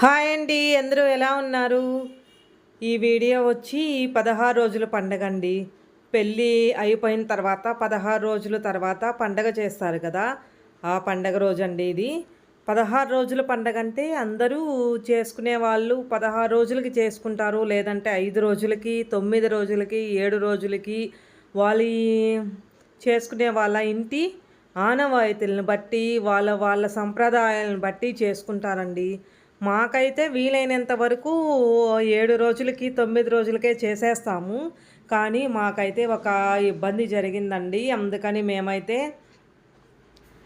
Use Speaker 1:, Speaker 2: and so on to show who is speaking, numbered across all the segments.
Speaker 1: Hi అండి అందరూ ఎలా ఉన్నారు? ఈ వీడియో వచ్చి పదహారు రోజుల పండగ అండి. పెళ్ళి అయిపోయిన తర్వాత పదహారు రోజుల తర్వాత పండగ చేస్తారు కదా. ఆ పండగ రోజు అండి ఇది. పదహారు రోజుల పండగ అంటే అందరూ చేసుకునే వాళ్ళు పదహారు రోజులకి చేసుకుంటారు లేదంటే ఐదు రోజులకి తొమ్మిది రోజులకి ఏడు రోజులకి వాళ్ళ చేసుకునే వాళ్ళ ఇంటి ఆనవాయితీలను బట్టి వాళ్ళ వాళ్ళ సంప్రదాయాలను బట్టి చేసుకుంటారండి. మాకైతే వీలైనంత వరకు ఏడు రోజులకి తొమ్మిది రోజులకే చేసేస్తాము. కానీ మాకైతే ఒక ఇబ్బంది జరిగిందండి. అందుకని మేమైతే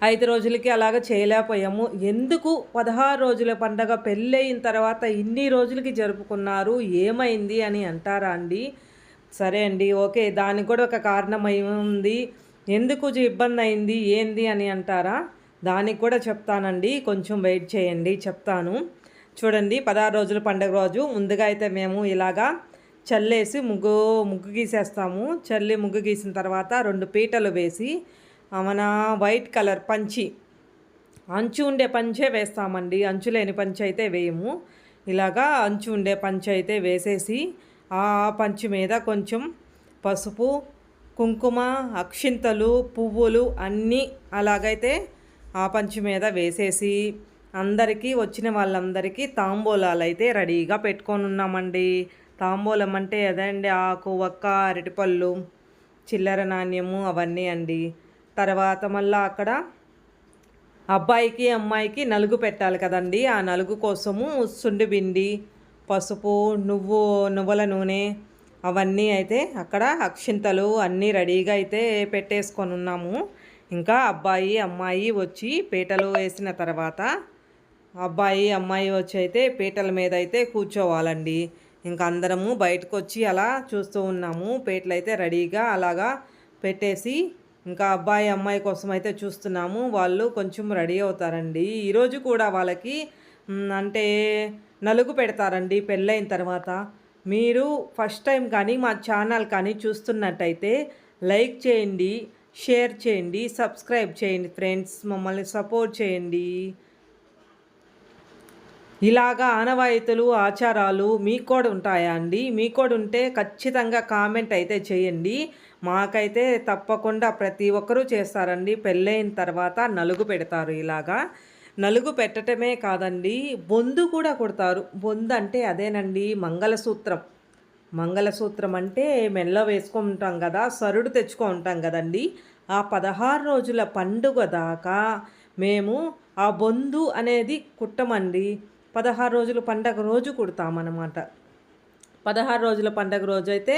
Speaker 1: ఐదు రోజులకి అలాగ చేయలేకపోయాము. ఎందుకు పదహారు రోజుల పండగ పెళ్ళయిన తర్వాత ఇన్ని రోజులకి జరుపుకున్నారు? ఏమైంది అని అంటారా అండి? సరే అండి ఓకే. దానికి కూడా ఒక కారణం ఉంది. ఎందుకు ఇబ్బంది అయింది? ఏంది అని అంటారా? దానికి కూడా చెప్తానండి. కొంచెం వెయిట్ చేయండి చెప్తాను. చూడండి పదహారు రోజుల పండుగ రోజు. ముందుగా అయితే మేము ఇలాగా చల్లేసి ముగ్గు ముగ్గు గీసేస్తాము. చల్లి ముగ్గు గీసిన తర్వాత రెండు పీటలు వేసి మన వైట్ కలర్ పంచి అంచు ఉండే పంచే వేస్తామండి. అంచు లేని పంచి అయితే వేయము. ఇలాగా అంచు ఉండే పంచి అయితే వేసేసి ఆ పంచి మీద కొంచెం పసుపు కుంకుమ అక్షింతలు పువ్వులు అన్నీ అలాగైతే ఆ పంచి మీద వేసేసి అందరికీ వచ్చిన వాళ్ళందరికీ తాంబూలాలు అయితే రెడీగా పెట్టుకొని ఉన్నామండి తాంబూలం అంటే అదండి ఆకు ఒక్క అరటిపళ్ళు చిల్లర నాణ్యము అవన్నీ అండి. తర్వాత మళ్ళీ అక్కడ అబ్బాయికి అమ్మాయికి నలుగు పెట్టాలి కదండి. ఆ నలుగు కోసము సుండి పిండి పసుపు నువ్వు నువ్వుల నూనె అవన్నీ అయితే అక్కడ అక్షింతలు అన్నీ రెడీగా అయితే పెట్టేసుకొని ఉన్నాము ఇంకా అబ్బాయి అమ్మాయి వచ్చి పీటలు వేసిన తర్వాత అబ్బాయి అమ్మాయి వచ్చి అయితే పీటల మీద అయితే కూర్చోవాలండి. ఇంకా అందరము బయటకు వచ్చి అలా చూస్తూ ఉన్నాము. పీటలు అయితే రెడీగా అలాగా పెట్టేసి ఇంకా అబ్బాయి అమ్మాయి కోసం అయితే చూస్తున్నాము. వాళ్ళు కొంచెం రెడీ అవుతారండి. ఈరోజు కూడా వాళ్ళకి అంటే నలుగు పెడతారండి పెళ్ళైన తర్వాత. మీరు ఫస్ట్ టైం కానీ మా ఛానల్ కానీ చూస్తున్నట్టయితే లైక్ చేయండి షేర్ చేయండి సబ్స్క్రైబ్ చేయండి ఫ్రెండ్స్. మమ్మల్ని సపోర్ట్ చేయండి. ఇలాగా ఆనవాయితులు ఆచారాలు మీకు కూడా ఉంటాయా అండి? మీకు కూడా ఉంటే ఖచ్చితంగా కామెంట్ అయితే చేయండి. మాకైతే తప్పకుండా ప్రతి ఒక్కరూ చేస్తారండి. పెళ్ళైన తర్వాత నలుగు పెడతారు ఇలాగా. నలుగు పెట్టటమే కాదండి బొందు కూడా కొడతారు. బొందు అంటే అదేనండి మంగళసూత్రం. మంగళసూత్రం అంటే మెల్ల వేసుకుంటాం కదా సరుడు తెచ్చుకుంటాం కదండి. ఆ పదహారు రోజుల పండుగ దాకా మేము ఆ బొందు అనేది కుట్టమండి. పదహారు రోజుల పండగ రోజు కుడతామన్నమాట. పదహారు రోజుల పండగ రోజు అయితే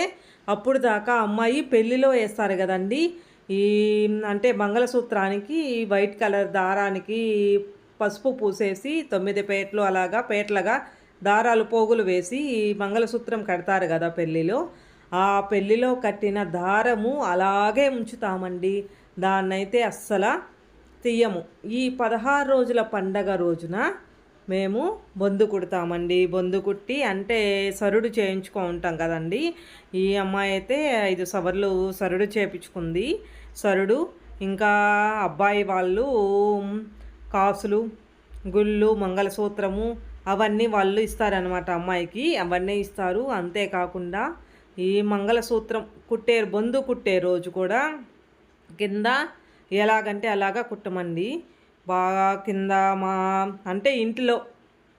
Speaker 1: అప్పుడు దాకా అమ్మాయి పెళ్ళిలో వేస్తారు కదండి. ఈ అంటే మంగళసూత్రానికి వైట్ కలర్ దారానికి పసుపు పూసేసి తొమ్మిది పేట్లు అలాగా పేట్లగా దారాలు పోగులు వేసి ఈ మంగళసూత్రం కడతారు కదా పెళ్ళిలో. ఆ పెళ్ళిలో కట్టిన దారము అలాగే ఉంచుతామండి. దాన్నైతే అస్సలు తీయము. ఈ పదహారు రోజుల పండగ రోజున మేము బొందు కుడతామండి. బొందు కుట్టి అంటే సరుడు చేయించుకో ఉంటాం కదండి. ఈ అమ్మాయి అయితే ఐదు సవర్లు సరుడు చేపించుకుంది. సరుడు ఇంకా అబ్బాయి వాళ్ళు కాసులు గుళ్ళు మంగళసూత్రము అవన్నీ వాళ్ళు ఇస్తారనమాట అమ్మాయికి. అవన్నీ ఇస్తారు. అంతేకాకుండా ఈ మంగళసూత్రం కుట్టే బొందు కుట్టే రోజు కూడా కింద ఎలాగంటే అలాగా కుట్టమండి. బాగా కింద మా అంటే ఇంట్లో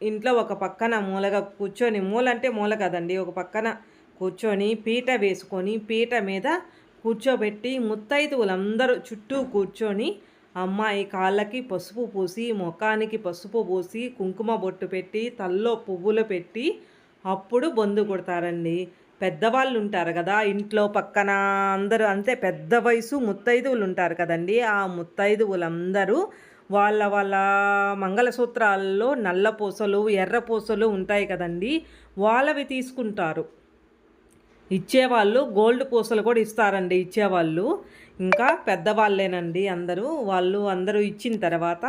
Speaker 1: ఇంట్లో ఒక పక్కన మూలగా కూర్చొని మూల అంటే మూల కదండి ఒక పక్కన కూర్చొని పీట వేసుకొని పీట మీద కూర్చోబెట్టి ముత్తైదువులందరూ చుట్టూ కూర్చొని అమ్మాయి కాళ్ళకి పసుపు పూసి ముఖానికి పసుపు పూసి కుంకుమ బొట్టు పెట్టి తల్లో పువ్వులు పెట్టి అప్పుడు బొందు కొడతారండి. పెద్దవాళ్ళు ఉంటారు కదా ఇంట్లో పక్కన అందరూ అంతే పెద్ద వయసు ముత్తైదువులు ఉంటారు కదండి ఆ ముత్తైదువులందరూ వాళ్ళ వాళ్ళ మంగళసూత్రాల్లో నల్ల పూసలు ఎర్ర పూసలు ఉంటాయి కదండి. వాళ్ళవి తీసుకుంటారు. ఇచ్చేవాళ్ళు గోల్డ్ పూసలు కూడా ఇస్తారండి ఇచ్చేవాళ్ళు. ఇంకా పెద్దవాళ్ళేనండి అందరూ. వాళ్ళు అందరూ ఇచ్చిన తర్వాత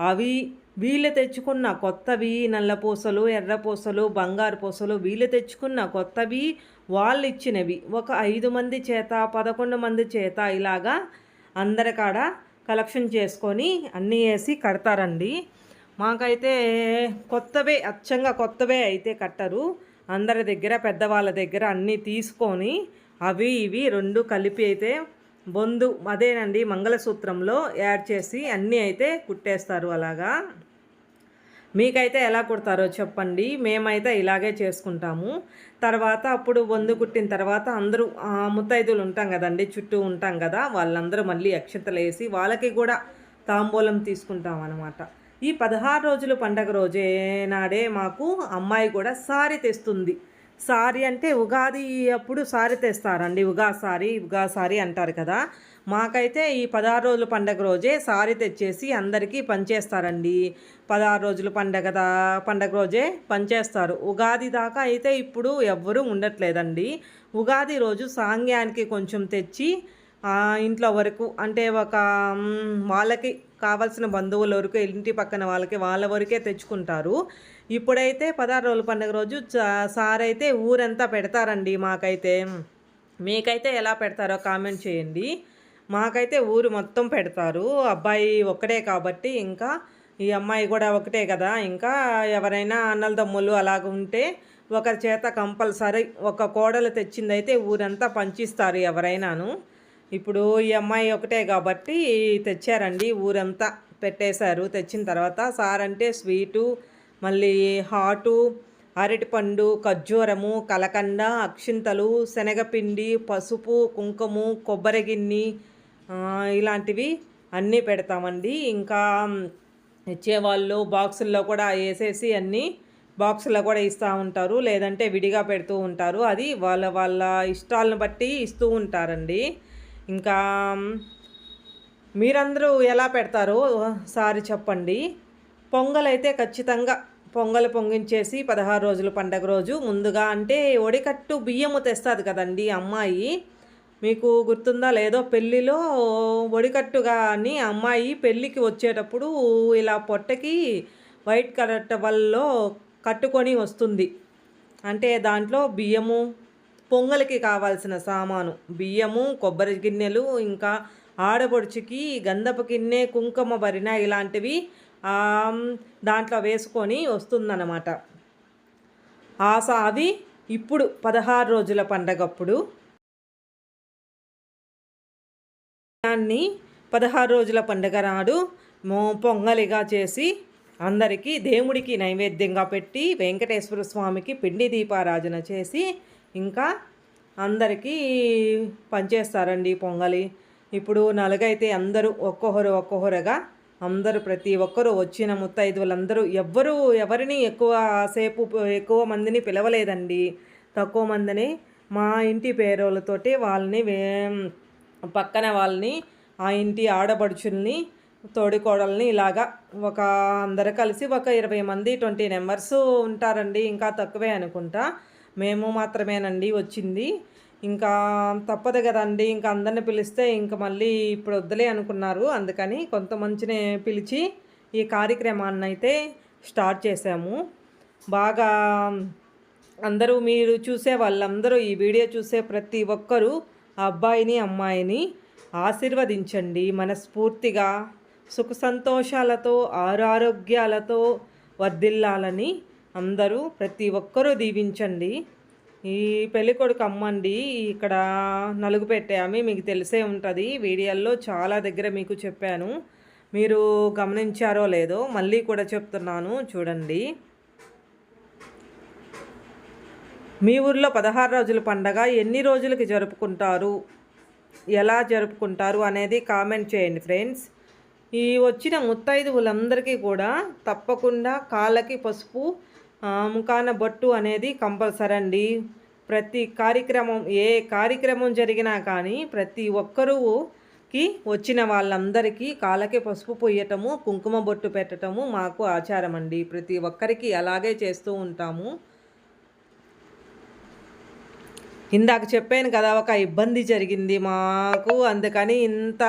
Speaker 1: అవి వీళ్ళు తెచ్చుకున్న కొత్తవి నల్ల పూసలు ఎర్ర పూసలు బంగారు పూసలు వీళ్ళు తెచ్చుకున్న కొత్తవి వాళ్ళు ఇచ్చినవి. ఒక ఐదు మంది చేత పదకొండు మంది చేత ఇలాగా అందరికాడ కలెక్షన్ చేసుకొని అన్నీ వేసి కడతారండి. మాకైతే కొత్తవే అచ్చంగా కొత్తవే అయితే కట్టరు. అందరి దగ్గర పెద్దవాళ్ళ దగ్గర అన్నీ తీసుకొని అవి ఇవి రెండు కలిపి అయితే బొందు అదేనండి మంగళసూత్రంలో యాడ్ చేసి అన్నీ అయితే కుట్టేస్తారు అలాగా. మీకైతే ఎలా కుడతారో చెప్పండి. మేమైతే ఇలాగే చేసుకుంటాము. తర్వాత అప్పుడు బొందు కుట్టిన తర్వాత అందరూ ముత్తైదులు ఉంటాం కదండి చుట్టూ ఉంటాం కదా వాళ్ళందరూ మళ్ళీ అక్షతలు వేసి వాళ్ళకి కూడా తాంబూలం తీసుకుంటాం అనమాట ఈ పదహారు రోజులు పండగ రోజే నాడే మాకు అమ్మాయి కూడా సారీ తెస్తుంది. సారీ అంటే ఉగాది అప్పుడు సారీ తెస్తారండి. ఉగా సారీ ఉగా సారీ అంటారు కదా. మాకైతే ఈ పదహారు రోజుల పండగ రోజే సారీ తెచ్చేసి అందరికీ పనిచేస్తారండి పదహారు రోజుల పండగ దా పండగ రోజే పనిచేస్తారు ఉగాది దాకా అయితే ఇప్పుడు ఎవ్వరూ ఉండట్లేదండి. ఉగాది రోజు సాంగ్యానికి కొంచెం తెచ్చి ఇంట్లో వరకు అంటే ఒక వాళ్ళకి కావాల్సిన బంధువుల వరకు ఇంటి పక్కన వాళ్ళకి వాళ్ళ వరకే తెచ్చుకుంటారు. ఇప్పుడైతే పదహారు రోజుల పండుగ రోజు చా- ఊరంతా పెడతారండి మాకైతే. మీకైతే ఎలా పెడతారో కామెంట్ చేయండి. మాకైతే ఊరు మొత్తం పెడతారు. అబ్బాయి ఒక్కడే కాబట్టి ఇంకా ఈ అమ్మాయి కూడా ఒకటే కదా. ఇంకా ఎవరైనా అన్నల తమ్ముళ్ళు అలాగ ఉంటే ఒకరి చేత కంపల్సరీ ఒక కోడలు తెచ్చిందైతే ఊరంతా పంచిస్తారు ఎవరైనాను. ఇప్పుడు ఈ అమ్మాయి ఒకటే కాబట్టి తెచ్చారండి. ఊరంతా పెట్టేశారు. తెచ్చిన తర్వాత సార్ అంటే స్వీటు మళ్ళీ హాటు అరటిపండు ఖర్జూరము కలకండ అక్షింతలు శనగపిండి పసుపు కుంకుము కొబ్బరి గిన్ని ఇలాంటివి అన్నీ పెడతామండి. ఇంకా ఇచ్చేవాళ్ళు బాక్సుల్లో కూడా వేసేసి అన్నీ బాక్సుల్లో కూడా ఇస్తూ ఉంటారు. లేదంటే విడిగా పెడుతూ ఉంటారు. అది వాళ్ళ వాళ్ళ ఇష్టాలను బట్టి ఇస్తూ ఉంటారండి. ఇంకా మీరందరూ ఎలా పెడతారో సారి చెప్పండి. పొంగల్ అయితే ఖచ్చితంగా పొంగల్ పొంగించేసి పదహారు రోజులు పండగ రోజు ముందుగా అంటే ఒడికట్టు బియ్యము తెస్తుంది కదండి అమ్మాయి. మీకు గుర్తుందా లేదో పెళ్ళిలో ఒడికట్టుగా అని అమ్మాయి పెళ్ళికి వచ్చేటప్పుడు ఇలా పొట్టకి వైట్ కలర్ టవల్లో కట్టుకొని వస్తుంది. అంటే దాంట్లో బియ్యము పొంగలికి కావాల్సిన సామాను బియ్యము కొబ్బరి గిన్నెలు ఇంకా ఆడపడుచుకి గంధపు గిన్నె కుంకుమ భరిన ఇలాంటివి దాంట్లో వేసుకొని వస్తుందన్నమాట. ఆ అది ఇప్పుడు పదహారు రోజుల పండగప్పుడు దాన్ని పదహారు రోజుల పండుగ నాడు పొంగలిగా చేసి అందరికీ దేవుడికి నైవేద్యంగా పెట్టి వెంకటేశ్వర స్వామికి పిండి దీపారాధన చేసి ఇంకా అందరికీ పంచేస్తారండి పొంగలి. ఇప్పుడు నలుగైతే అందరూ ఒక్కొక్కరు ఒక్కొక్కరుగా అందరూ ప్రతి ఒక్కరూ వచ్చిన ముత్తైదువులందరూ ఎవ్వరూ ఎవరిని ఎక్కువ సేపు ఎక్కువ మందిని పిలవలేదండి. తక్కువ మందిని మా ఇంటి పేరోళ్ళతోటి వాళ్ళని వే- పక్కన వాళ్ళని ఆ ఇంటి ఆడపడుచుల్ని తోడికోడల్ని ఇలాగా ఒక అందరు కలిసి ఒక ఇరవై మంది ట్వంటీ మెంబర్స్ ఉంటారండి. ఇంకా తక్కువే అనుకుంటా. మేము మాత్రమేనండి వచ్చింది. ఇంకా తప్పదు కదండి. ఇంకా అందరిని పిలిస్తే ఇంకా మళ్ళీ ఇప్పుడు వద్దులే అనుకున్నారు. అందుకని కొంతమందిని పిలిచి ఈ కార్యక్రమాన్ని అయితే స్టార్ట్ చేసాము బాగా అందరూ మీరు చూసే వాళ్ళందరూ ఈ వీడియో చూసే ప్రతి ఒక్కరూ అబ్బాయిని అమ్మాయిని ఆశీర్వదించండి మనస్ఫూర్తిగా. సుఖ సంతోషాలతో ఆరోగ్యాలతో వర్ధిల్లాలని అందరూ ప్రతి ఒక్కరూ దీవించండి. ఈ పెళ్ళికొడుకు అమ్మండి ఇక్కడ నలుగు పెట్టామి మీకు తెలిసే ఉంటుంది. వీడియోల్లో చాలా దగ్గర మీకు చెప్పాను. మీరు గమనించారో లేదో మళ్ళీ కూడా చెప్తున్నాను. చూడండి. మీ ఊర్లో పదహారు రోజుల పండగ ఎన్ని రోజులకి జరుపుకుంటారు? ఎలా జరుపుకుంటారు అనేది కామెంట్ చేయండి ఫ్రెండ్స్. ఈ వచ్చిన ముత్తైదువులందరికీ కూడా తప్పకుండా కాళ్ళకి పసుపు ముఖాన బొట్టు అనేది కంపల్సరీ అండి. ప్రతి కార్యక్రమం ఏ కార్యక్రమం జరిగినా కానీ ప్రతి ఒక్కరూకి వచ్చిన వాళ్ళందరికీ కాళ్ళకి పసుపు పొయ్యటము కుంకుమ బొట్టు పెట్టటము మాకు ఆచారం అండి. ప్రతి ఒక్కరికి అలాగే చేస్తూ ఉంటాము. ఇందాక చెప్పాను కదా ఒక ఇబ్బంది జరిగింది మాకు అందుకని ఇంత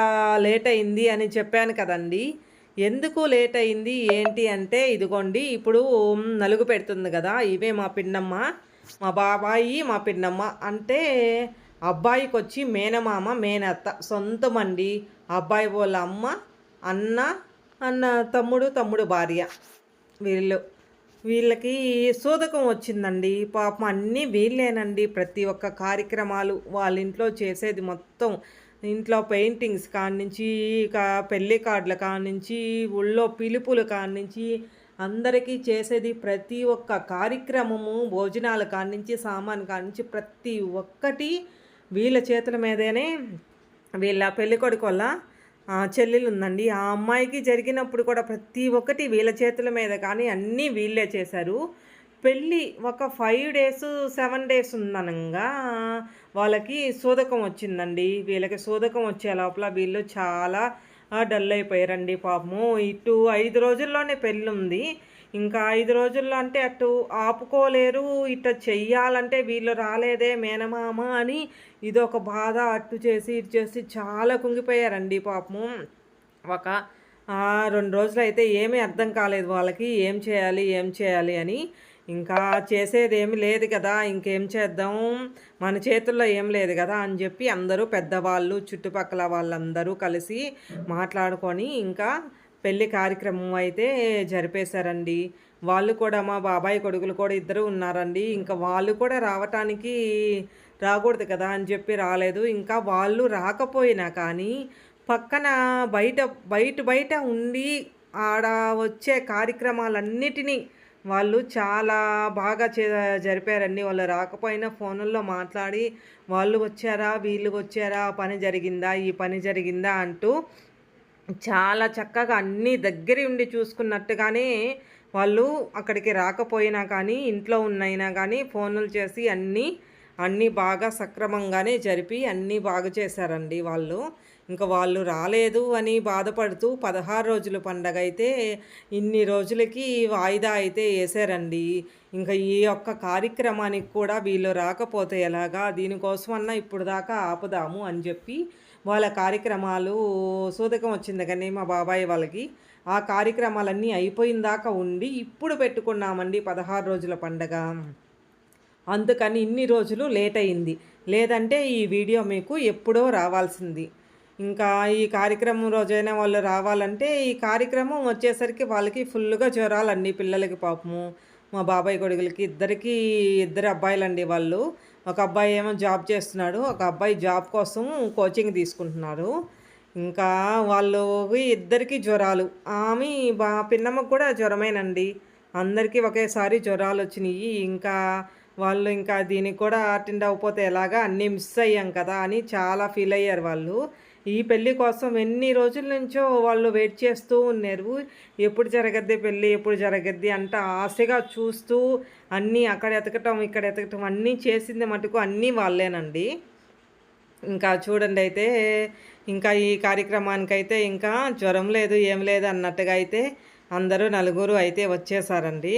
Speaker 1: లేట్ అయింది అని చెప్పాను కదండి. ఎందుకు లేట్ అయింది ఏంటి అంటే ఇదిగోండి ఇప్పుడు నలుగు పెడుతుంది కదా ఇవే మా పిన్నమ్మ మా బాబాయి మా పిన్నమ్మ. అంటే అబ్బాయికి వచ్చి మేనమామ మేనత్త సొంతమండి. అబ్బాయి వాళ్ళ అమ్మ అన్న అన్న తమ్ముడు తమ్ముడు భార్య. వీళ్ళు వీళ్ళకి సూదకం వచ్చిందండి. పాపం అన్నీ వీళ్ళేనండి. ప్రతి ఒక్క కార్యక్రమాలు వాళ్ళ ఇంట్లో చేసేది మొత్తం. ఇంట్లో పెయింటింగ్స్ కానించి ఇక పెళ్ళి కార్డుల కానించి ఊళ్ళో పిలుపుల కానించి అందరికీ చేసేది ప్రతి ఒక్క కార్యక్రమము భోజనాల కానించి సామాన్ కానించి ప్రతి ఒక్కటి వీళ్ళ చేతుల మీదనే. వీళ్ళ పెళ్ళికొడుకు వల్ల చెల్లెలు ఉందండి ఆ అమ్మాయికి జరిగినప్పుడు కూడా ప్రతి ఒక్కటి వీళ్ళ చేతుల మీద కానీ అన్నీ వీళ్ళే చేశారు. పెళ్ళి ఒక ఫైవ్ డేస్ సెవెన్ డేస్ ఉందనంగా వాళ్ళకి సూదకం వచ్చిందండి. వీళ్ళకి సూదకం వచ్చే లోపల వీళ్ళు చాలా డల్ అయిపోయారండి పాపము. ఇటు ఐదు రోజుల్లోనే పెళ్ళి ఉంది ఇంకా ఐదు రోజుల్లో అంటే అటు ఆపుకోలేరు ఇట్ట చెయ్యాలంటే వీళ్ళు రాలేదే మేనమామ అని ఇది ఒక బాధ అట్టు చేసి ఇటు చేసి చాలా కుంగిపోయారండి పాపము. ఒక రెండు రోజులు అయితే ఏమీ అర్థం కాలేదు వాళ్ళకి ఏం చేయాలి ఏం చేయాలి అని. ఇంకా చేసేది ఏమి లేదు కదా ఇంకేం చేద్దాం మన చేతుల్లో ఏం లేదు కదా అని చెప్పి అందరూ పెద్దవాళ్ళు చుట్టుపక్కల వాళ్ళందరూ కలిసి మాట్లాడుకొని ఇంకా పెళ్ళి కార్యక్రమం అయితే జరిపేశారండి. వాళ్ళు కూడా మా బాబాయ్ కొడుకులు కూడా ఇద్దరు ఉన్నారండి. ఇంకా వాళ్ళు కూడా రావటానికి రాకూడదు కదా అని చెప్పి రాలేదు. ఇంకా వాళ్ళు రాకపోయినా కానీ పక్కన బయట బయట బయట ఉండి ఆడ వచ్చే కార్యక్రమాలన్నిటినీ వాళ్ళు చాలా బాగా చే జరిపారండి. వాళ్ళు రాకపోయినా ఫోన్లో మాట్లాడి వాళ్ళు వచ్చారా వీళ్ళు వచ్చారా పని జరిగిందా ఈ పని జరిగిందా అంటూ చాలా చక్కగా అన్నీ దగ్గర ఉండి చూసుకున్నట్టుగానే వాళ్ళు అక్కడికి రాకపోయినా కానీ ఇంట్లో ఉన్నైనా కానీ ఫోన్లు చేసి అన్నీ అన్నీ బాగా సక్రమంగానే జరిపి అన్నీ బాగా చేశారండి వాళ్ళు. ఇంకా వాళ్ళు రాలేదు అని బాధపడుతూ పదహారు రోజుల పండగ అయితే ఇన్ని రోజులకి వాయిదా అయితే వేసారండి ఇంకా ఈ యొక్క కార్యక్రమానికి కూడా వీళ్ళు రాకపోతే ఎలాగా? దీనికోసమన్నా ఇప్పుడు దాకా ఆపుదాము అని చెప్పి వాళ్ళ కార్యక్రమాలు సూదకం వచ్చింది కానీ మా బాబాయ్ వాళ్ళకి. ఆ కార్యక్రమాలన్నీ అయిపోయిన దాకా ఉండి ఇప్పుడు పెట్టుకున్నామండి పదహారు రోజుల పండగ. అందుకని ఇన్ని రోజులు లేట్ అయింది. లేదంటే ఈ వీడియో మీకు ఎప్పుడో రావాల్సింది. ఇంకా ఈ కార్యక్రమం రోజైనా వాళ్ళు రావాలంటే ఈ కార్యక్రమం వచ్చేసరికి వాళ్ళకి ఫుల్గా జ్వరాలండి పిల్లలకి పాపము. మా బాబాయ్ కొడుకులకి ఇద్దరికి ఇద్దరు అబ్బాయిలండి వాళ్ళు. ఒక అబ్బాయి ఏమో జాబ్ చేస్తున్నాడు ఒక అబ్బాయి జాబ్ కోసం కోచింగ్ తీసుకుంటున్నారు. ఇంకా వాళ్ళు ఇద్దరికి జ్వరాలు. ఆమె బా పిన్నమ్మకు కూడా జ్వరమేనండి. అందరికీ ఒకేసారి జ్వరాలు వచ్చినాయి. ఇంకా వాళ్ళు ఇంకా దీనికి కూడా అటెండ్ అవ్వకపోతే ఎలాగా అన్నీ మిస్ అయ్యాం కదా అని చాలా ఫీల్ అయ్యారు వాళ్ళు. ఈ పెళ్ళి కోసం ఎన్ని రోజుల నుంచో వాళ్ళు వెయిట్ చేస్తూ ఉన్నారు. ఎప్పుడు జరగద్ది పెళ్ళి ఎప్పుడు జరగద్ది అంట ఆశగా చూస్తూ అన్నీ అక్కడ ఎతకటం ఇక్కడ ఎతకటం అన్నీ చేసింది మటుకు అన్నీ వాళ్ళేనండి. ఇంకా చూడండి అయితే ఇంకా ఈ కార్యక్రమానికైతే ఇంకా జ్వరం లేదు ఏం లేదు అన్నట్టుగా అయితే అందరూ నలుగురు అయితే వచ్చేసారండి.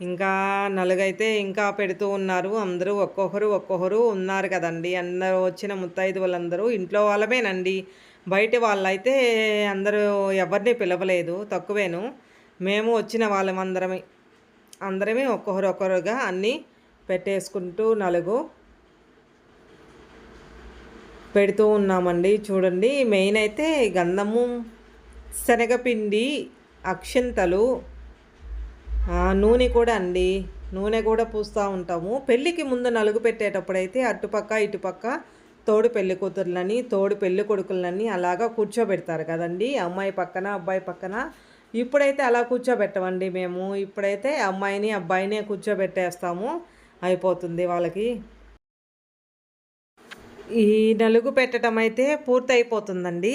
Speaker 1: ఇంకా నలుగైతే ఇంకా పెడుతూ ఉన్నారు. అందరూ ఒక్కొక్కరు ఒక్కొక్కరు ఉన్నారు కదండి. అందరూ వచ్చిన ముత్తైదు వాళ్ళందరూ ఇంట్లో వాళ్ళమేనండి. బయట వాళ్ళైతే అందరూ ఎవరిని పిలవలేదు. తక్కువేను. మేము వచ్చిన వాళ్ళమందరమే. అందరమే ఒక్కొక్కరు ఒక్కొక్కరుగా అన్నీ పెట్టేసుకుంటూ నలుగు పెడుతూ ఉన్నామండి. చూడండి మెయిన్ అయితే గంధము శనగపిండి అక్షింతలు నూనె కూడా అండి. నూనె కూడా పూస్తూ ఉంటాము. పెళ్ళికి ముందు నలుగు పెట్టేటప్పుడైతే అటుపక్క ఇటుపక్క తోడు పెళ్ళి కూతుర్లని తోడు పెళ్ళి కొడుకులని అలాగా కూర్చోబెడతారు కదండి. అమ్మాయి పక్కన అబ్బాయి పక్కన. ఇప్పుడైతే అలా కూర్చోబెట్టమండి మేము. ఇప్పుడైతే అమ్మాయిని అబ్బాయినే కూర్చోబెట్టేస్తాము. అయిపోతుంది వాళ్ళకి. ఈ నలుగు పెట్టడం అయితే పూర్తి అయిపోతుందండి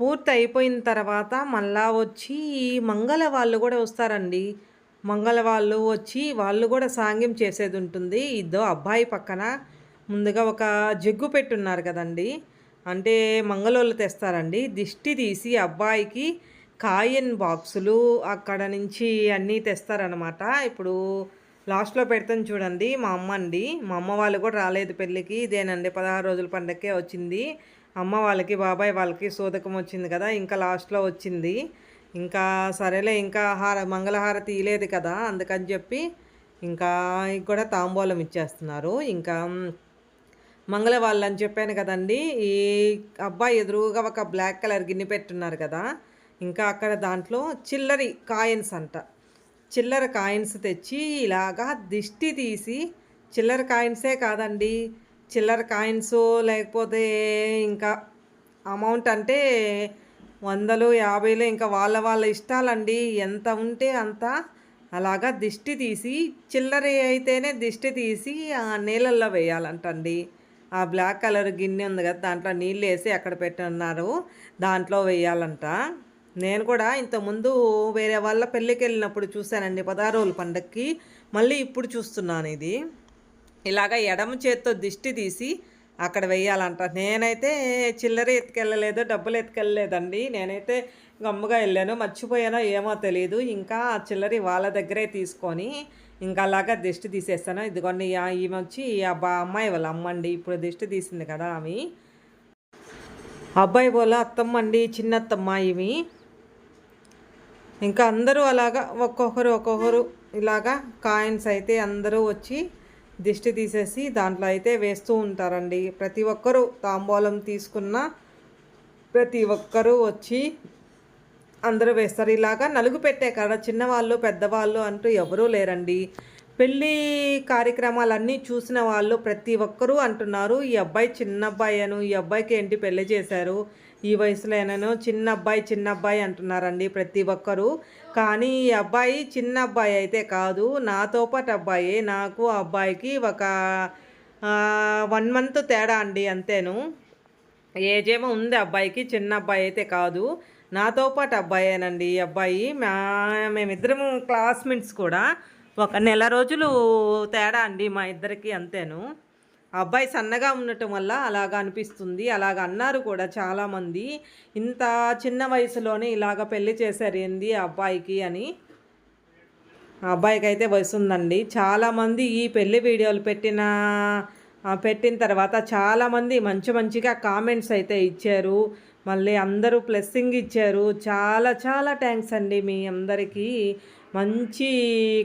Speaker 1: పూర్తి అయిపోయిన తర్వాత మళ్ళా వచ్చి మంగళ వాళ్ళు కూడా వస్తారండి. మంగళ వాళ్ళు వచ్చి వాళ్ళు కూడా సాంగ్యం చేసేది ఉంటుంది. ఇద్దో అబ్బాయి పక్కన ముందుగా ఒక జగ్గు పెట్టున్నారు కదండి. అంటే మంగళోళ్ళు తెస్తారండి. దిష్టి తీసి అబ్బాయికి కాయన్ బాక్సులు అక్కడ నుంచి అన్నీ తెస్తారనమాట ఇప్పుడు లాస్ట్లో పెడతాను చూడండి. మా అమ్మ అండి. మా అమ్మ వాళ్ళు కూడా రాలేదు పెళ్ళికి. ఇదేనండి పదహారు రోజుల పండగకే వచ్చింది. అమ్మ వాళ్ళకి బాబాయ్ వాళ్ళకి సోదకం వచ్చింది కదా. ఇంకా లాస్ట్లో వచ్చింది. ఇంకా సరేలే ఇంకా హార మంగళహార తీయలేదు కదా అందుకని చెప్పి ఇంకా కూడా తాంబూలం ఇచ్చేస్తున్నారు. ఇంకా మంగళ వాళ్ళు అని చెప్పాను కదండి ఈ అబ్బాయి ఎదురుగా ఒక బ్లాక్ కలర్ గిన్నె పెట్టున్నారు కదా ఇంకా అక్కడ దాంట్లో చిల్లరి కాయిన్స్ అంట. చిల్లర కాయిన్స్ తెచ్చి ఇలాగా దిష్టి తీసి చిల్లర కాయిన్సే కాదండి చిల్లర కాయిన్స్ లేకపోతే ఇంకా అమౌంట్ అంటే వందలు యాభైలు ఇంకా వాళ్ళ వాళ్ళ ఇష్టాలండి. ఎంత ఉంటే అంత అలాగా దిష్టి తీసి చిల్లర అయితేనే దిష్టి తీసి ఆ నీళ్ళల్లో వేయాలంటండి. ఆ బ్లాక్ కలర్ గిన్నె ఉంది కదా దాంట్లో నీళ్ళు వేసి అక్కడ పెట్టున్నారు దాంట్లో వేయాలంట. నేను కూడా ఇంతకుముందు వేరే వాళ్ళ పెళ్ళికి వెళ్ళినప్పుడు చూశానండి పదహారు రోజుల మళ్ళీ ఇప్పుడు చూస్తున్నాను ఇది. ఇలాగ ఎడమ చేత్తో దిష్టి తీసి అక్కడ వెయ్యాలంట. నేనైతే చిల్లర ఎత్తుకెళ్ళలేదు డబ్బులు ఎత్తుకెళ్ళలేదండి. నేనైతే గమ్ముగా వెళ్ళాను. మర్చిపోయానో ఏమో తెలియదు ఇంకా ఆ చిల్లరి వాళ్ళ దగ్గరే తీసుకొని ఇంకా అలాగా దిష్టి తీసేస్తాను. ఇదిగోండి ఈమె వచ్చి అబ్బా అమ్మాయి వాళ్ళ అమ్మండి ఇప్పుడు దిష్టి తీసింది కదా ఆమె. అబ్బాయి వాళ్ళ అత్తమ్మ అండి చిన్నత్తమ్మ ఇవి. ఇంకా అందరూ అలాగా ఒక్కొక్కరు ఒక్కొక్కరు ఇలాగా కాయిన్స్ అయితే అందరూ వచ్చి దిష్టి తీసేసి దాంట్లో అయితే వేస్తూ ఉంటారండి. ప్రతి ఒక్కరూ తాంబూలం తీసుకున్న ప్రతి ఒక్కరూ వచ్చి అందరూ వేస్తారు. ఇలాగా నలుగు పెట్టే కాడ చిన్నవాళ్ళు పెద్దవాళ్ళు అంటూ ఎవరూ లేరండి. పెళ్ళి కార్యక్రమాలన్నీ చూసిన వాళ్ళు ప్రతి ఒక్కరూ అంటున్నారు ఈ అబ్బాయి చిన్న అబ్బాయి అను ఈ అబ్బాయికి ఏంటి పెళ్ళి చేశారు? ఈ వయసులోనూ చిన్న అబ్బాయి చిన్న అబ్బాయి అంటున్నారండి ప్రతి ఒక్కరూ. కానీ ఈ అబ్బాయి చిన్న అబ్బాయి అయితే కాదు. నాతో పాటు అబ్బాయి. నాకు అబ్బాయికి ఒక వన్ మంత్ తేడా అండి అంతేను. ఏజ్ ఏమో ఉంది అబ్బాయికి చిన్న అబ్బాయి అయితే కాదు. నాతో పాటు అబ్బాయేనండి ఈ అబ్బాయి. మా మేమిద్దరం క్లాస్మేట్స్ కూడా. ఒక నెల రోజులు తేడా అండి మా ఇద్దరికి అంతేను. అబ్బాయి సన్నగా ఉండటం వల్ల అలాగ అనిపిస్తుంది. అలాగ అన్నారు కూడా చాలామంది. ఇంత చిన్న వయసులోనే ఇలాగ పెళ్ళి చేశారు ఏంది అబ్బాయికి అని. అబ్బాయికి అయితే వయసు ఉందండి. చాలామంది ఈ పెళ్ళి వీడియోలు పెట్టిన పెట్టిన తర్వాత చాలామంది మంచి మంచిగా కామెంట్స్ అయితే ఇచ్చారు. మళ్ళీ అందరూ ప్లెస్సింగ్ ఇచ్చారు. చాలా చాలా థ్యాంక్స్ అండి మీ అందరికీ. మంచి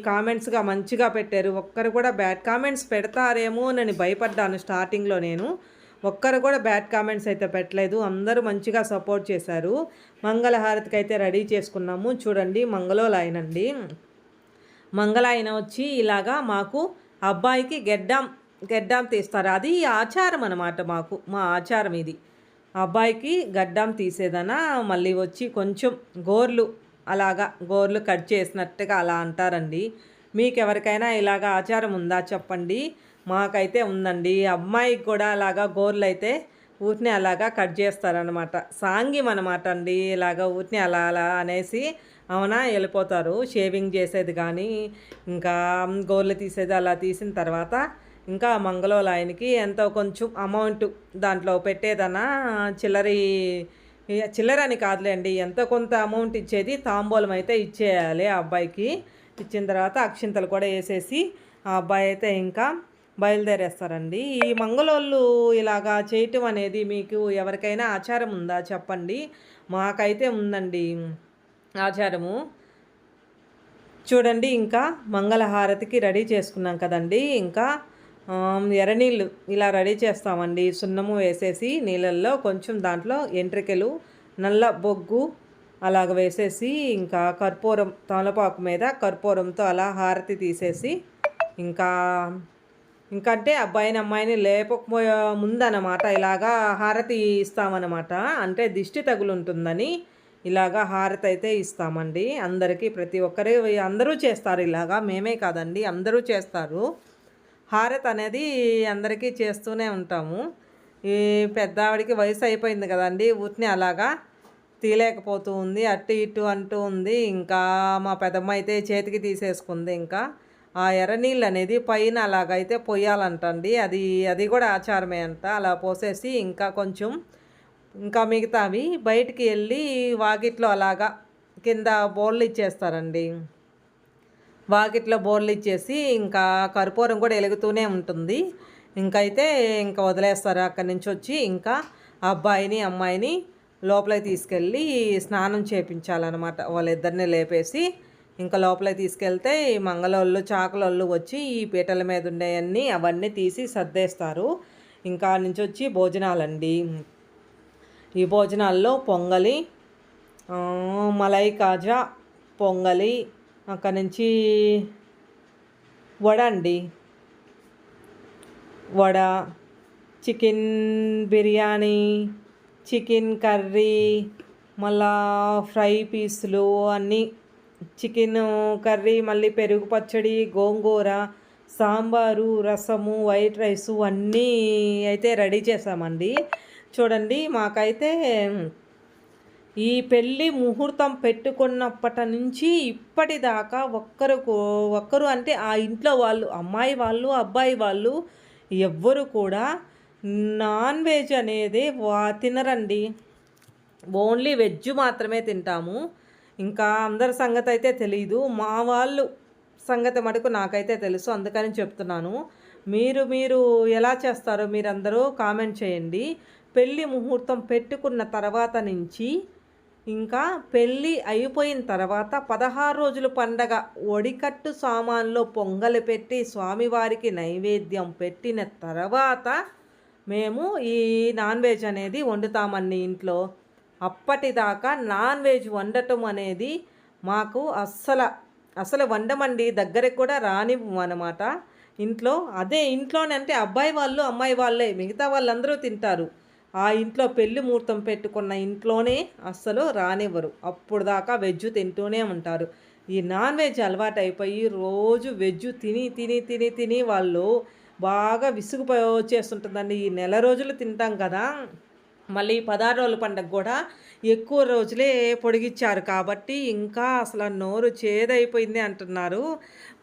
Speaker 1: కామెంట్స్గా మంచిగా పెట్టారు. ఒక్కరు కూడా బ్యాడ్ కామెంట్స్ పెడతారేమో అని భయపడ్డాను స్టార్టింగ్లో నేను. ఒక్కరు కూడా బ్యాడ్ కామెంట్స్ అయితే పెట్టలేదు. అందరూ మంచిగా సపోర్ట్ చేశారు. మంగళహారతికి అయితే రెడీ చేసుకున్నాము. చూడండి మంగళోలాయనండి. మంగళాయన వచ్చి ఇలాగా మాకు అబ్బాయికి గెడ్డాం గెడ్డాం తీస్తారు. అది ఆచారం అనమాట మాకు మా ఆచారం ఇది. అబ్బాయికి గడ్డం తీసేదన మళ్ళీ వచ్చి కొంచెం గోర్లు అలాగా గోర్లు కట్ చేసినట్టుగా అలా అంటారండి. మీకు ఎవరికైనా ఇలాగ ఆచారం ఉందా చెప్పండి. మాకైతే ఉందండి. అమ్మాయికి కూడా అలాగా గోర్లు అయితే ఊరిని అలాగా కట్ చేస్తారనమాట సాంగ్యం అనమాట అండి. ఇలాగ ఊరిని అలా అలా అనేసి అవునా వెళ్ళిపోతారు. షేవింగ్ చేసేది కానీ ఇంకా గోర్లు తీసేది అలా తీసిన తర్వాత ఇంకా మంగళవారం ఆయనకి ఎంతో కొంచెం అమౌంట్ దాంట్లో పెట్టేదన్నా చిల్లరీ చిల్లర అని కాదులేండి. ఎంతో కొంత అమౌంట్ ఇచ్చేది తాంబూలం అయితే ఇచ్చేయాలి ఆ అబ్బాయికి. ఇచ్చిన తర్వాత అక్షింతలు కూడా వేసేసి ఆ అబ్బాయి అయితే ఇంకా బయలుదేరేస్తారండి. ఈ మంగళోళ్ళు ఇలాగా చేయటం అనేది మీకు ఎవరికైనా ఆచారం ఉందా చెప్పండి. మాకైతే ఉందండి ఆచారము. చూడండి ఇంకా మంగళహారతికి రెడీ చేసుకున్నాం కదండి. ఇంకా ఎర్రనీళ్ళు ఇలా రెడీ చేస్తామండి. సున్నము వేసేసి నీళ్ళల్లో కొంచెం దాంట్లో ఎంట్రికలు నల్ల బొగ్గు అలాగ వేసేసి ఇంకా కర్పూరం తమలపాకు మీద కర్పూరంతో అలా హారతి తీసేసి ఇంకా ఇంకంటే అబ్బాయిని అమ్మాయిని లేపకపోయే ముందనమాట ఇలాగా హారతి ఇస్తామన్నమాట. అంటే దిష్టి తగులుంటుందని ఇలాగా హారతి అయితే ఇస్తామండి. అందరికీ ప్రతి ఒక్కరి అందరూ చేస్తారు ఇలాగా. మేమే కాదండి అందరూ చేస్తారు. హారత్ అనేది అందరికీ చేస్తూనే ఉంటాము. ఈ పెద్ద ఆవిడకి వయసు అయిపోయింది కదండి ఊరిని అలాగా తీయలేకపోతూ ఉంది అటు ఇటు అంటూ ఉంది. ఇంకా మా పెద్దమ్మ అయితే చేతికి తీసేసుకుంది ఇంకా. ఆ ఎర్రనీళ్ళు అనేది పైన అలాగైతే పొయ్యాలంటండి. అది అది కూడా ఆచారమే అంట. అలా పోసేసి ఇంకా కొంచెం ఇంకా మిగతావి బయటికి వెళ్ళి వాకిట్లో అలాగా కింద బోళ్ళు ఇచ్చేస్తారండి. వాకిట్లో బోర్లు ఇచ్చేసి ఇంకా కర్పూరం కూడా వెలుగుతూనే ఉంటుంది. ఇంకైతే ఇంకా వదిలేస్తారు అక్కడి నుంచి వచ్చి ఇంకా అబ్బాయిని అమ్మాయిని లోపలికి తీసుకెళ్ళి స్నానం చేపించాలన్నమాట. వాళ్ళిద్దరిని లేపేసి ఇంకా లోపలికి తీసుకెళ్తే ఈ మంగళోళ్ళు చాకలోళ్ళు వచ్చి ఈ పీటల మీద ఉండేవన్నీ అవన్నీ తీసి సర్దేస్తారు. ఇంకా నుంచి వచ్చి భోజనాలండి. ఈ భోజనాల్లో పొంగలి మలై కాజా పొంగలి అక్కడ నుంచి వడ అండి. Vada chicken biryani chicken curry మళ్ళా ఫ్రై పీసులు అన్నీ. చికెన్ కర్రీ మళ్ళీ పెరుగు పచ్చడి గోంగూర సాంబారు రసము వైట్ రైసు అన్నీ అయితే రెడీ చేసామండి చూడండి మాకైతే ఈ పెళ్ళి ముహూర్తం పెట్టుకున్నప్పటి నుంచి ఇప్పటిదాకా ఒక్కరు ఒక్కరు అంటే ఆ ఇంట్లో వాళ్ళు అమ్మాయి వాళ్ళు అబ్బాయి వాళ్ళు ఎవ్వరు కూడా నాన్ వెజ్ అనేది వా తినరండి. ఓన్లీ వెజ్ మాత్రమే తింటాము. ఇంకా అందరి సంగతి అయితే తెలియదు మా వాళ్ళు సంగతి మటుకు నాకైతే తెలుసు అందుకని చెప్తున్నాను. మీరు మీరు ఎలా చేస్తారో మీరందరూ కామెంట్ చేయండి. పెళ్ళి ముహూర్తం పెట్టుకున్న తర్వాత నుంచి ఇంకా పెళ్ళి అయిపోయిన తర్వాత పదహారు రోజుల పండగ ఒడికట్టు సామాన్లో పొంగలి పెట్టి స్వామివారికి నైవేద్యం పెట్టిన తర్వాత మేము ఈ నాన్ వెజ్ అనేది వండుతామండి ఇంట్లో. అప్పటిదాకా నాన్ వెజ్ వండటం అనేది మాకు అస్సలు అసలు వండమండి. దగ్గరకు కూడా రానివ్వం అనమాట ఇంట్లో అదే ఇంట్లోనే అంటే అబ్బాయి వాళ్ళు అమ్మాయి వాళ్ళే మిగతా వాళ్ళందరూ తింటారు. ఆ ఇంట్లో పెళ్ళి ముహూర్తం పెట్టుకున్న ఇంట్లోనే అస్సలు రానివ్వరు. అప్పుడు దాకా వెజ్ తింటూనే ఉంటారు. ఈ నాన్ వెజ్ అలవాటు అయిపోయి రోజు వెజ్ తిని తిని తిని తిని వాళ్ళు బాగా విసుగుపోయి వచ్చేస్తుంటుందండి. ఈ నెల రోజులు తింటాం కదా. మళ్ళీ పదహారు రోజుల పండుగ కూడా ఎక్కువ రోజులే పొడిగిచ్చారు కాబట్టి ఇంకా అసలు నోరు చేదైపోయింది అంటున్నారు.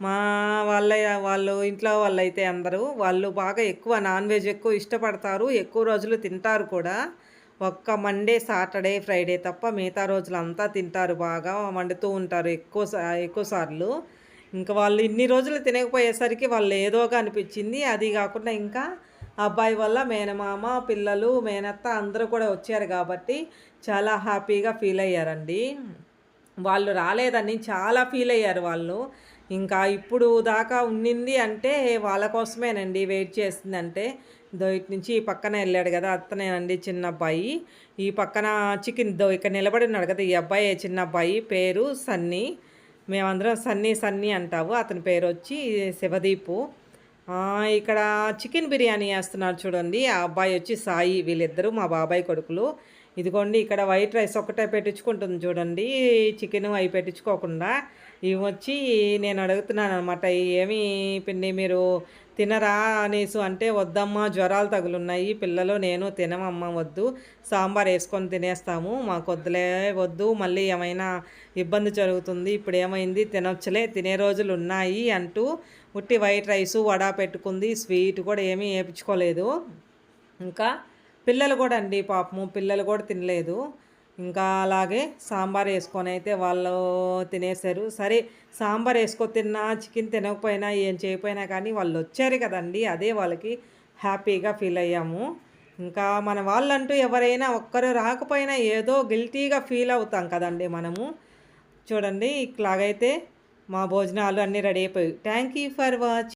Speaker 1: మా వాళ్ళ వాళ్ళు ఇంట్లో వాళ్ళైతే అందరూ వాళ్ళు బాగా ఎక్కువ నాన్ వెజ్ ఎక్కువ ఇష్టపడతారు ఎక్కువ రోజులు తింటారు కూడా. ఒక్క మండే సాటర్డే ఫ్రైడే తప్ప మిగతా రోజులు అంతా తింటారు బాగా వండుతూ ఉంటారు ఎక్కువ ఎక్కువ సార్లు. ఇంకా వాళ్ళు ఇన్ని రోజులు తినకపోయేసరికి వాళ్ళు ఏదోగా అనిపించింది. అది కాకుండా ఇంకా అబ్బాయి వల్ల మేనమామ పిల్లలు మేనత్త అందరూ కూడా వచ్చారు కాబట్టి చాలా హ్యాపీగా ఫీల్ అయ్యారండి. వాళ్ళు రాలేదని చాలా ఫీల్ అయ్యారు వాళ్ళు. ఇంకా ఇప్పుడు దాకా ఉండింది అంటే వాళ్ళ కోసమేనండి వెయిట్ చేసిందంటే. దో ఇటు నుంచి ఈ పక్కన వెళ్ళాడు కదా అత్తనేనండి చిన్న అబ్బాయి. ఈ పక్కన చికెన్ దో ఇక్కడ నిలబడి ఉన్నాడు కదా ఈ అబ్బాయి చిన్న అబ్బాయి పేరు సన్నీ. మేమందరం సన్నీ సన్నీ అంటావు. అతని పేరు వచ్చి శివదీపు. ఇక్కడ చికెన్ బిర్యానీ వేస్తున్నారు చూడండి. ఆ అబ్బాయి వచ్చి సాయి వీళ్ళిద్దరూ మా బాబాయ్ కొడుకులు. ఇదిగోండి ఇక్కడ వైట్ రైస్ ఒకటే పెట్టించుకుంటుంది చూడండి. చికెన్ అవి పెట్టించుకోకుండా. ఇవి వచ్చి నేను అడుగుతున్నాను అనమాట ఏమి పిండి మీరు తినరా అనేసి అంటే వద్దమ్మా జ్వరాలు తగులున్నాయి పిల్లలు నేను తినమమ్మ వద్దు. సాంబార్ వేసుకొని తినేస్తాము మాకు వద్దులే వద్దు. మళ్ళీ ఏమైనా ఇబ్బంది జరుగుతుంది ఇప్పుడు ఏమైంది తినొచ్చలే తినే రోజులు ఉన్నాయి అంటూ ఉట్టి వైట్ రైసు వడ పెట్టుకుంది స్వీట్ కూడా ఏమీ వేయించుకోలేదు. ఇంకా పిల్లలు కూడా అండి పాపము పిల్లలు కూడా తినలేదు. ఇంకా అలాగే సాంబార్ వేసుకొని అయితే వాళ్ళు తినేశారు. సరే సాంబార్ వేసుకో తిన్నా చికెన్ తినకపోయినా ఏం చేయకపోయినా కానీ వాళ్ళు వచ్చారు కదండి. అదే వాళ్ళకి హ్యాపీగా ఫీల్ అయ్యాము. ఇంకా మన వాళ్ళంటూ ఎవరైనా ఒక్కరు రాకపోయినా ఏదో గిల్టీగా ఫీల్ అవుతాం కదండి మనము. చూడండి ఇట్లాగైతే మా భోజనాలు అన్నీ రెడీ అయిపోయి థ్యాంక్ యూ ఫర్ వాచ్